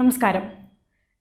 നമസ്കാരം.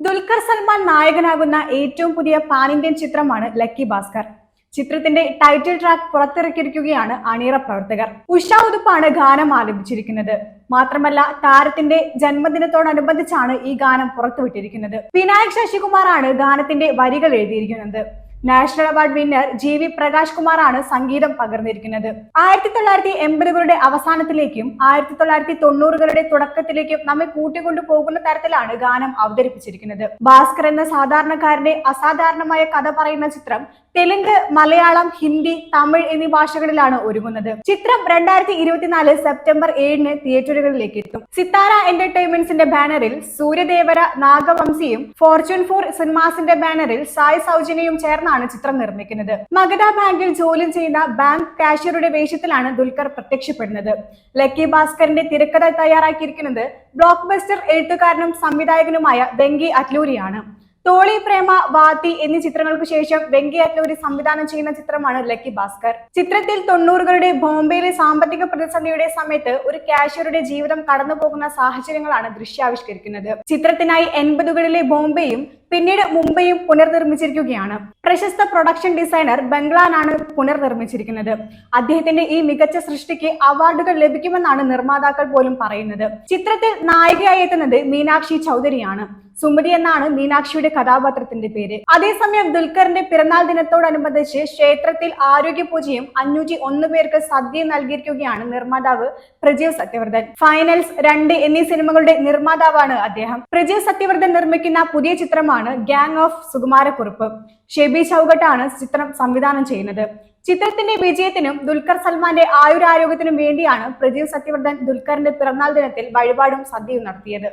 ദുൽഖർ സൽമാൻ നായകനാകുന്ന ഏറ്റവും പുതിയ പാൻ ഇന്ത്യൻ ചിത്രമാണ് ലക്കി ഭാസ്കർ. ചിത്രത്തിന്റെ ടൈറ്റിൽ ട്രാക്ക് പുറത്തിറക്കിയിരിക്കുകയാണ് അണിയറ പ്രവർത്തകർ. ഉഷ ഉതുപ്പാണ് ഗാനം ആലപിച്ചിരിക്കുന്നത്. മാത്രമല്ല താരത്തിന്റെ ജന്മദിനത്തോടനുബന്ധിച്ചാണ് ഈ ഗാനം പുറത്തുവിട്ടിരിക്കുന്നത്. വിനായക് ശശികുമാറാണ് ഗാനത്തിന്റെ വരികൾ എഴുതിയിരിക്കുന്നത്. National award winner G V Prakash കുമാറാണ് സംഗീതം പകർന്നിരിക്കുന്നത്. ആയിരത്തി തൊള്ളായിരത്തി എൺപതുകളുടെ അവസാനത്തിലേക്കും ആയിരത്തി തൊള്ളായിരത്തി തൊണ്ണൂറുകളുടെ തുടക്കത്തിലേക്കും നമ്മെ കൂട്ടിക്കൊണ്ടു പോകുന്ന തരത്തിലാണ് ഗാനം അവതരിപ്പിച്ചിരിക്കുന്നത്. ഭാസ്കർ എന്ന സാധാരണക്കാരന്റെ അസാധാരണമായ കഥ പറയുന്ന ചിത്രം തെലുങ്ക് മലയാളം ഹിന്ദി തമിഴ് എന്നീ ഭാഷകളിലാണ് ഒരുങ്ങുന്നത്. ചിത്രം രണ്ടായിരത്തി ഇരുപത്തിനാല് സെപ്റ്റംബർ ഏഴിന് തിയേറ്ററുകളിലേക്ക് എത്തും. സിത്താര എന്റർടൈൻമെന്റ്സിന്റെ ബാനറിൽ സൂര്യദേവര നാഗവംശിയും ഫോർച്യൂൺ ഫോർ സിനിമാസിന്റെ ബാനറിൽ സായ് സൗജന്യയും ചേർന്നാണ് ചിത്രം നിർമ്മിക്കുന്നത്. മഗധ ബാങ്കിൽ ജോലി ചെയ്യുന്ന ബാങ്ക് കാഷ്യറുടെ വേഷത്തിലാണ് ദുൽഖർ പ്രത്യക്ഷപ്പെടുന്നത്. ലക്കി ഭാസ്കറിന്റെ തിരക്കഥ തയ്യാറാക്കിയിരിക്കുന്നത് ബ്ലോക്ക് ബസ്റ്റർ എഴുത്തുകാരനും സംവിധായകനുമായ വെങ്കി അറ്റ്ലൂരിയാണ്. തോളി പ്രേമ വാത്തി എന്നീ ചിത്രങ്ങൾക്ക് ശേഷം വെങ്കി ഒരു സംവിധാനം ചെയ്യുന്ന ചിത്രമാണ് ലക്കി ഭാസ്കർ. ചിത്രത്തിൽ തൊണ്ണൂറുകളുടെ ബോംബെയിലെ സാമ്പത്തിക പ്രതിസന്ധിയുടെ സമയത്ത് ഒരു കാഷ്യറുടെ ജീവിതം കടന്നു പോകുന്ന സാഹചര്യങ്ങളാണ് ദൃശ്യാവിഷ്കരിക്കുന്നത്. ചിത്രത്തിനായി എൺപതുകളിലെ ബോംബെയും പിന്നീട് മുംബൈയും പുനർനിർമ്മിച്ചിരിക്കുകയാണ്. പ്രശസ്ത പ്രൊഡക്ഷൻ ഡിസൈനർ ബംഗ്ലാനാണ് പുനർനിർമ്മിച്ചിരിക്കുന്നത്. അദ്ദേഹത്തിന്റെ ഈ മികച്ച സൃഷ്ടിക്ക് അവാർഡുകൾ ലഭിക്കുമെന്നാണ് നിർമ്മാതാക്കൾ പോലും പറയുന്നത്. ചിത്രത്തിൽ നായികയായി എത്തുന്നത് മീനാക്ഷി ചൗധരിയാണ്. സുമതി എന്നാണ് മീനാക്ഷിയുടെ കഥാപാത്രത്തിന്റെ പേര്. അതേസമയം ദുൽഖറിന്റെ പിറന്നാൾ ദിനത്തോടനുബന്ധിച്ച് ക്ഷേത്രത്തിൽ ആരോഗ്യ പൂജയും അഞ്ഞൂറ്റി ഒന്ന് പേർക്ക് സദ്യ നൽകിയിരിക്കുകയാണ് നിർമ്മാതാവ് പ്രജീവ് സത്യവർദ്ധൻ. ഫൈനൽസ് രണ്ട് എന്നീ സിനിമകളുടെ നിർമ്മാതാവാണ് അദ്ദേഹം. പ്രജീവ് സത്യവർദ്ധൻ നിർമ്മിക്കുന്ന പുതിയ ചിത്രമാണ് ഗാങ് ഓഫ് സുകുമാരക്കുറുപ്പ്. ഷെബി ചൗകട്ടാണ് ചിത്രം സംവിധാനം ചെയ്യുന്നത്. ചിത്രത്തിന്റെ വിജയത്തിനും ദുൽഖർ സൽമാന്റെ ആയുരാരോഗ്യത്തിനും വേണ്ടിയാണ് പ്രജീവ് സത്യവർദ്ധൻ ദുൽഖറിന്റെ പിറന്നാൾ ദിനത്തിൽ വഴിപാടും സദ്യയും നടത്തിയത്.